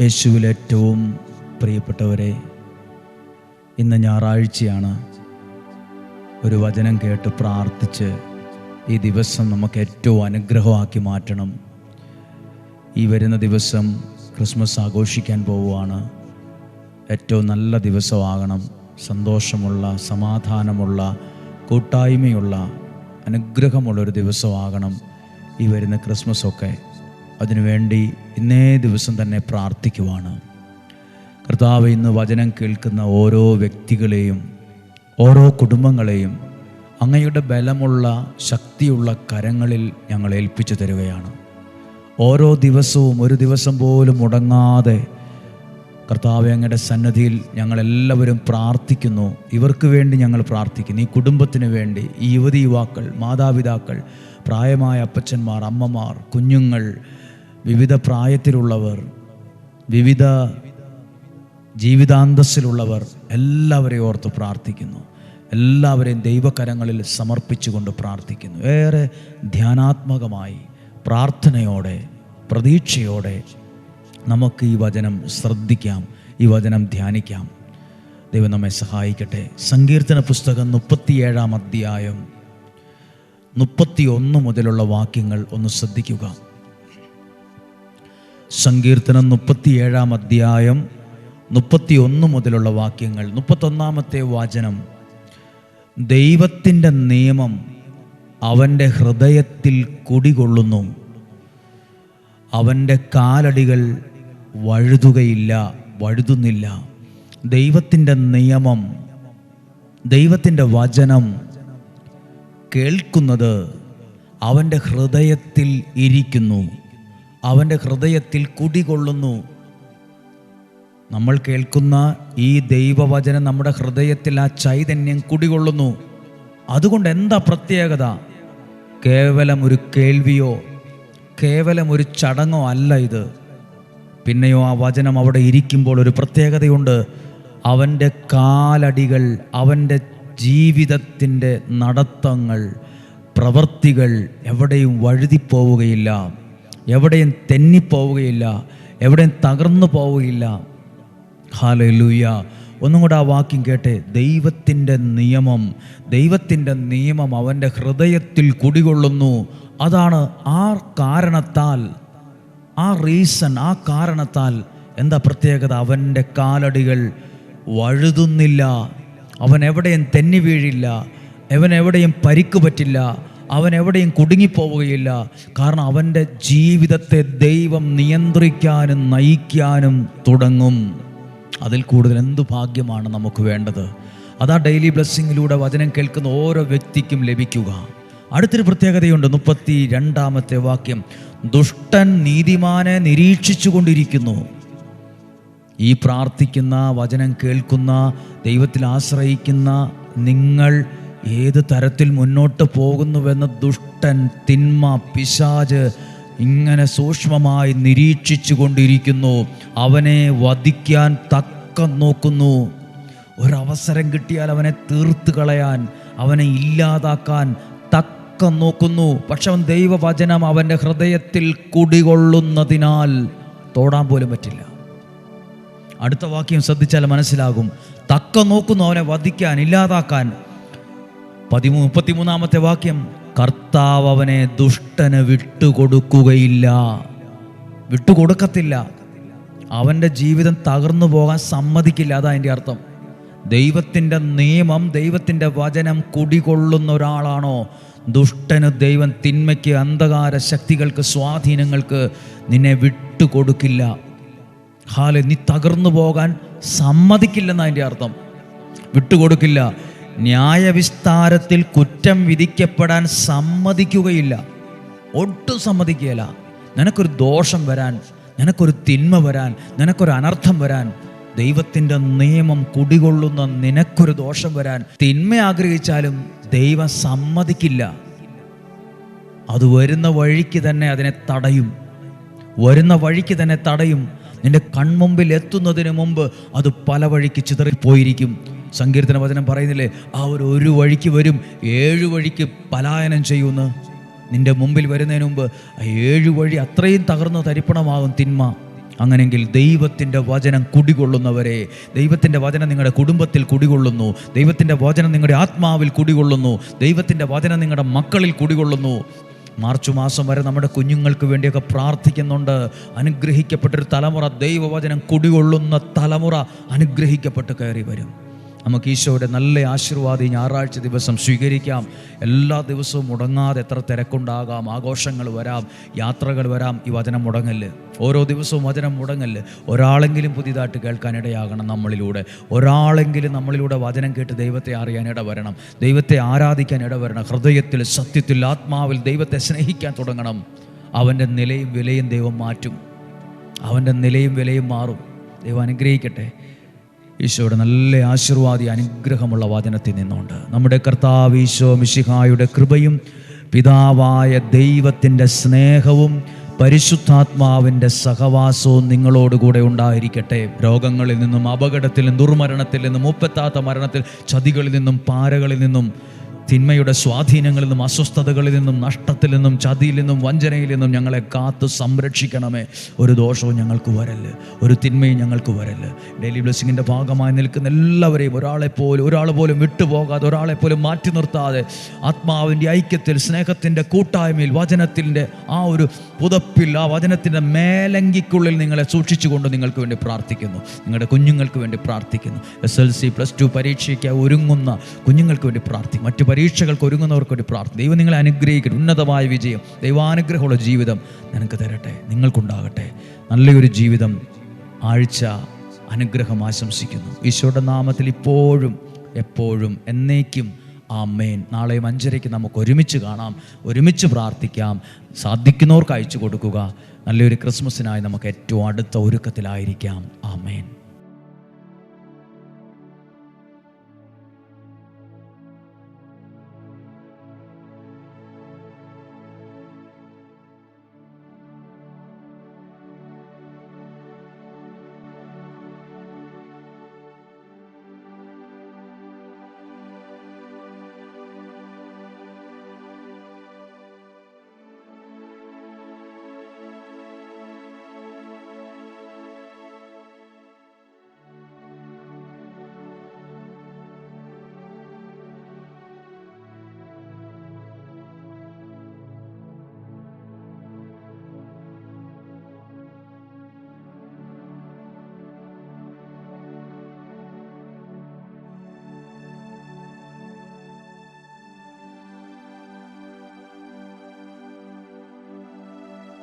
യേശുവിൽ ഏറ്റവും പ്രിയപ്പെട്ടവരെ ഇന്ന് ഞായറാഴ്ചയാണ് ഒരു വചനം കേട്ട് പ്രാർത്ഥിച്ച് ഈ ദിവസം നമുക്ക് ഏറ്റവും അനുഗ്രഹമാക്കി മാറ്റണം. ഈ വരുന്ന ദിവസം ക്രിസ്മസ് ആഘോഷിക്കാൻ പോവുകയാണ്. ഏറ്റവും നല്ല ദിവസമാകണം. സന്തോഷമുള്ള സമാധാനമുള്ള കൂട്ടായ്മയുള്ള അനുഗ്രഹമുള്ളൊരു ദിവസമാകണം ഈ വരുന്ന ക്രിസ്മസൊക്കെ. അതിനുവേണ്ടി ഇന്നേ ദിവസം തന്നെ പ്രാർത്ഥിക്കുവാണ്. കർത്താവ് ഇന്ന് വചനം കേൾക്കുന്ന ഓരോ വ്യക്തികളെയും ഓരോ കുടുംബങ്ങളെയും അങ്ങയുടെ ബലമുള്ള ശക്തിയുള്ള കരങ്ങളിൽ ഞങ്ങൾ ഏൽപ്പിച്ചു തരുകയാണ്. ഓരോ ദിവസവും ഒരു ദിവസം പോലും മുടങ്ങാതെ കർത്താവ് അങ്ങയുടെ സന്നദ്ധിയിൽ ഞങ്ങളെല്ലാവരും പ്രാർത്ഥിക്കുന്നു. ഇവർക്ക് വേണ്ടി ഞങ്ങൾ പ്രാർത്ഥിക്കുന്നു. ഈ കുടുംബത്തിന് വേണ്ടി ഈ യുവതി യുവാക്കൾ മാതാപിതാക്കൾ പ്രായമായ അപ്പച്ചന്മാർ അമ്മമാർ കുഞ്ഞുങ്ങൾ വിവിധ പ്രായത്തിലുള്ളവർ വിവിധ ജീവിതാന്തസ്സിലുള്ളവർ എല്ലാവരെയും ഓർത്ത് പ്രാർത്ഥിക്കുന്നു. എല്ലാവരെയും ദൈവകരങ്ങളിൽ സമർപ്പിച്ചുകൊണ്ട് പ്രാർത്ഥിക്കുന്നു. ഏറെ ധ്യാനാത്മകമായി പ്രാർത്ഥനയോടെ പ്രതീക്ഷയോടെ നമുക്ക് ഈ വചനം ശ്രദ്ധിക്കാം ഈ വചനം ധ്യാനിക്കാം. ദൈവം നമ്മെ സഹായിക്കട്ടെ. സങ്കീർത്തന പുസ്തകം മുപ്പത്തിയേഴാം അധ്യായം മുപ്പത്തി ഒന്ന് മുതലുള്ള വാക്യങ്ങൾ ഒന്ന് ശ്രദ്ധിക്കുക. സങ്കീർത്തനം മുപ്പത്തിയേഴാം അധ്യായം മുപ്പത്തിയൊന്ന് മുതലുള്ള വാക്യങ്ങൾ. മുപ്പത്തൊന്നാമത്തെ വാചനം. ദൈവത്തിന്റെ നിയമം അവന്റെ ഹൃദയത്തിൽ കുടികൊള്ളുന്നു. അവന്റെ കാലടികൾ വഴുതുകയില്ല വഴുതുന്നില്ല. ദൈവത്തിന്റെ നിയമം ദൈവത്തിന്റെ വചനം കേൾക്കുന്നത് അവന്റെ ഹൃദയത്തിൽ ഇരിക്കുന്നു. അവന്റെ ഹൃദയത്തിൽ കുടികൊള്ളുന്നു. നമ്മൾ കേൾക്കുന്ന ഈ ദൈവവചനം നമ്മുടെ ഹൃദയത്തിൽ ആ ചൈതന്യം കുടികൊള്ളുന്നു. അതുകൊണ്ട് എന്താ പ്രത്യേകത? കേവലം ഒരു കേൾവിയോ കേവലം ഒരു ചടങ്ങോ അല്ല ഇത്. പിന്നെയോ ആ വചനം അവിടെ ഇരിക്കുമ്പോൾ ഒരു പ്രത്യേകതയുണ്ട്. അവന്റെ കാലടികൾ അവന്റെ ജീവിതത്തിന്റെ നടത്തങ്ങൾ പ്രവൃത്തികൾ എവിടെയും വഴുതിപ്പോവുകയില്ല. എവിടെയും തെന്നിപ്പോവുകയില്ല എവിടെയും തകർന്നു പോവുകയില്ല. ഹാലൂയ ഒന്നും കൂടെ ആ വാക്യം കേട്ടെ. ദൈവത്തിന്റെ നിയമം ദൈവത്തിന്റെ നിയമം അവന്റെ ഹൃദയത്തിൽ കുടികൊള്ളുന്നു. അതാണ് ആ കാരണത്താൽ ആ റീസൺ ആ കാരണത്താൽ എന്താ പ്രത്യേകത? അവന്റെ കാലടികൾ വഴുതുന്നില്ല. അവൻ എവിടെയും തെന്നി വീഴില്ല. അവൻ എവിടെയും പരിക്ക് പറ്റില്ല. അവൻ എവിടെയും കുടുങ്ങിപ്പോവുകയില്ല. കാരണം അവന്റെ ജീവിതത്തെ ദൈവം നിയന്ത്രിക്കാനും നയിക്കാനും തുടങ്ങും. അതിൽ കൂടുതൽ എന്തു ഭാഗ്യമാണ് നമുക്ക് വേണ്ടത്? അതാ ഡെയിലി ബ്ലെസ്സിങ്ങിലൂടെ വചനം കേൾക്കുന്ന ഓരോ വ്യക്തിക്കും ലഭിക്കുക. അടുത്തൊരു പ്രത്യേകതയുണ്ട് മുപ്പത്തി രണ്ടാമത്തെ വാക്യം. ദുഷ്ടൻ നീതിമാനെ നിരീക്ഷിച്ചു കൊണ്ടിരിക്കുന്നു ഈ പ്രാർത്ഥിക്കുന്ന വചനം കേൾക്കുന്ന ദൈവത്തിൽ ആശ്രയിക്കുന്ന നിങ്ങൾ ഏത് തരത്തിൽ മുന്നോട്ട് പോകുന്നുവെന്ന് ദുഷ്ടൻ തിന്മ പിശാജ് ഇങ്ങനെ സൂക്ഷ്മമായി നിരീക്ഷിച്ചു കൊണ്ടിരിക്കുന്നു അവനെ വധിക്കാൻ തക്കം നോക്കുന്നു. ഒരവസരം കിട്ടിയാൽ അവനെ തീർത്ത് കളയാൻ അവനെ ഇല്ലാതാക്കാൻ തക്കം നോക്കുന്നു. പക്ഷെ അവൻ ദൈവവചനം അവന്റെ ഹൃദയത്തിൽ കുടികൊള്ളുന്നതിനാൽ തോടാൻ പോലും പറ്റില്ല. അടുത്ത വാക്യം ശ്രദ്ധിച്ചാൽ മനസ്സിലാകും. തക്കം നോക്കുന്നു അവനെ വധിക്കാൻ ഇല്ലാതാക്കാൻ. പതിമൂ മുപ്പത്തിമൂന്നാമത്തെ വാക്യം കർത്താവ് അവനെ ദുഷ്ടന് വിട്ടുകൊടുക്കുകയില്ല. വിട്ടുകൊടുക്കത്തില്ല. അവന്റെ ജീവിതം തകർന്നു പോകാൻ സമ്മതിക്കില്ല. അതാ അതിന്റെ അർത്ഥം. ദൈവത്തിന്റെ നിയമം ദൈവത്തിന്റെ വചനം കുടികൊള്ളുന്ന ഒരാളാണോ? ദുഷ്ടന് ദൈവം തിന്മയ്ക്ക് അന്ധകാര ശക്തികൾക്ക് സ്വാധീനങ്ങൾക്ക് നിന്നെ വിട്ടുകൊടുക്കില്ല. ഹാലെ നീ തകർന്നു പോകാൻ സമ്മതിക്കില്ലെന്ന് എന്റെ അർത്ഥം. വിട്ടുകൊടുക്കില്ല. ന്യായവിസ്താരത്തിൽ കുറ്റം വിധിക്കപ്പെടാൻ സമ്മതിക്കുകയില്ല. ഒട്ടും സമ്മതിക്കുകയില്ല. നിനക്കൊരു ദോഷം വരാൻ നിനക്കൊരു തിന്മ വരാൻ നിനക്കൊരു അനർത്ഥം വരാൻ ദൈവത്തിന്റെ നിയമം കുടികൊള്ളുന്ന നിനക്കൊരു ദോഷം വരാൻ തിന്മ ആഗ്രഹിച്ചാലും ദൈവം സമ്മതിക്കില്ല. അത് വരുന്ന വഴിക്ക് തന്നെ അതിനെ തടയും. വരുന്ന വഴിക്ക് തന്നെ തടയും. നിന്റെ കൺമുമ്പിൽ എത്തുന്നതിന് മുമ്പ് അത് പല വഴിക്ക് ചിതറിപ്പോയിരിക്കും. സങ്കീർത്തന വചനം പറയുന്നില്ലേ? ആ ഒരു ഒരു വഴിക്ക് വരും ഏഴു വഴിക്ക് പലായനം ചെയ്യുമെന്ന് നിന്റെ മുമ്പിൽ വരുന്നതിന് മുമ്പ് ആ ഏഴു വഴി അത്രയും തകർന്ന് തരിപ്പണമാകും തിന്മ. അങ്ങനെങ്കിൽ ദൈവത്തിന്റെ വചനം കുടികൊള്ളുന്നവരെ ദൈവത്തിന്റെ വചനം നിങ്ങളുടെ കുടുംബത്തിൽ കുടികൊള്ളുന്നു. ദൈവത്തിന്റെ വചനം നിങ്ങളുടെ ആത്മാവിൽ കുടികൊള്ളുന്നു. ദൈവത്തിന്റെ വചനം നിങ്ങളുടെ മക്കളിൽ കുടികൊള്ളുന്നു. മാർച്ച് മാസം വരെ നമ്മുടെ കുഞ്ഞുങ്ങൾക്ക് വേണ്ടിയൊക്കെ പ്രാർത്ഥിക്കുന്നുണ്ട്. അനുഗ്രഹിക്കപ്പെട്ടൊരു തലമുറ ദൈവവചനം കുടികൊള്ളുന്ന തലമുറ അനുഗ്രഹിക്കപ്പെട്ട് കയറി വരും. നമുക്ക് ഈശോയുടെ നല്ല ആശീർവാദം ഞായറാഴ്ച ദിവസം സ്വീകരിക്കാം. എല്ലാ ദിവസവും മുടങ്ങാതെ എത്ര തിരക്കുണ്ടാകാം ആഘോഷങ്ങൾ വരാം യാത്രകൾ വരാം ഈ വചനം മുടങ്ങൽ ഓരോ ദിവസവും വചനം മുടങ്ങൽ ഒരാളെങ്കിലും പുതിയതായിട്ട് കേൾക്കാനിടയാകണം നമ്മളിലൂടെ. ഒരാളെങ്കിലും നമ്മളിലൂടെ വചനം കേട്ട് ദൈവത്തെ അറിയാൻ ഇടവരണം. ദൈവത്തെ ആരാധിക്കാൻ ഇടവരണം. ഹൃദയത്തിൽ സത്യത്തിൽ ആത്മാവിൽ ദൈവത്തെ സ്നേഹിക്കാൻ തുടങ്ങണം. അവന്റെ നിലയും വിലയും ദൈവം മാറ്റും. അവന്റെ നിലയും വിലയും മാറും. ദൈവം അനുഗ്രഹിക്കട്ടെ. ഈശോയുടെ നല്ല ആശീർവാദി അനുഗ്രഹമുള്ള വചനത്തിൽ നിന്നുണ്ട്. നമ്മുടെ കർത്താവ് ഈശോ മിശിഹായുടെ കൃപയും പിതാവായ ദൈവത്തിന്റെ സ്നേഹവും പരിശുദ്ധാത്മാവിന്റെ സഹവാസവും നിങ്ങളോടുകൂടെ ഉണ്ടായിരിക്കട്ടെ. രോഗങ്ങളിൽ നിന്നും അപകടത്തിൽ നിന്നും ദുർമരണത്തിൽ നിന്നും മുപ്പത്താത്ത മരണത്തിൽ ചതികളിൽ നിന്നും പാരകളിൽ നിന്നും തിന്മയുടെ സ്വാധീനങ്ങളിൽ നിന്നും അസ്വസ്ഥതകളിൽ നിന്നും നഷ്ടത്തിൽ നിന്നും ചതിയിൽ നിന്നും വഞ്ചനയിൽ നിന്നും ഞങ്ങളെ കാത്ത് സംരക്ഷിക്കണമേ. ഒരു ദോഷവും ഞങ്ങൾക്ക് വരല്ല് ഒരു തിന്മയും ഞങ്ങൾക്ക് വരല്ല് ഡെയിലി ബ്ലെസ്സിങ്ങിന്റെ ഭാഗമായി നിൽക്കുന്ന എല്ലാവരെയും ഒരാളെ പോലും ഒരാൾ പോലും വിട്ടുപോകാതെ ഒരാളെ പോലും മാറ്റി നിർത്താതെ ആത്മാവിന്റെ ഐക്യത്തിൽ സ്നേഹത്തിന്റെ കൂട്ടായ്മയിൽ വചനത്തിന്റെ ആ ഒരു പുതപ്പിൽ ആ വചനത്തിന്റെ മേലങ്കിക്കുള്ളിൽ നിങ്ങളെ സൂക്ഷിച്ചുകൊണ്ട് നിങ്ങൾക്ക് വേണ്ടി പ്രാർത്ഥിക്കുന്നു. നിങ്ങളുടെ കുഞ്ഞുങ്ങൾക്ക് വേണ്ടി പ്രാർത്ഥിക്കുന്നു. S L C plus two പരീക്ഷയ്ക്ക് ഒരുങ്ങുന്ന കുഞ്ഞുങ്ങൾക്ക് വേണ്ടി പ്രാർത്ഥിക്കും മറ്റു പരീക്ഷകൾക്ക് ഒരുങ്ങുന്നവർക്ക് വേണ്ടി പ്രാർത്ഥന. ദൈവം നിങ്ങളെ അനുഗ്രഹിക്കട്ടെ. ഉന്നതമായ വിജയം. ദൈവാനുഗ്രഹമുള്ള ജീവിതം നിനക്ക് തരട്ടെ. നിങ്ങൾക്കുണ്ടാകട്ടെ. നല്ലൊരു ജീവിതം ആഴ്ച അനുഗ്രഹം ആശംസിക്കുന്നു. ഈശോയുടെ നാമത്തിൽ ഇപ്പോഴും എപ്പോഴും എന്നേക്കും ആമേൻ. നാളെ അഞ്ചരയ്ക്ക് നമുക്ക് ഒരുമിച്ച് കാണാം. ഒരുമിച്ച് പ്രാർത്ഥിക്കാം. സാധിക്കുന്നവർക്ക് അയച്ചു കൊടുക്കുക. നല്ലൊരു ക്രിസ്മസിനായി നമുക്ക് ഏറ്റവും അടുത്ത ഒരുക്കത്തിലായിരിക്കാം. ആമേൻ.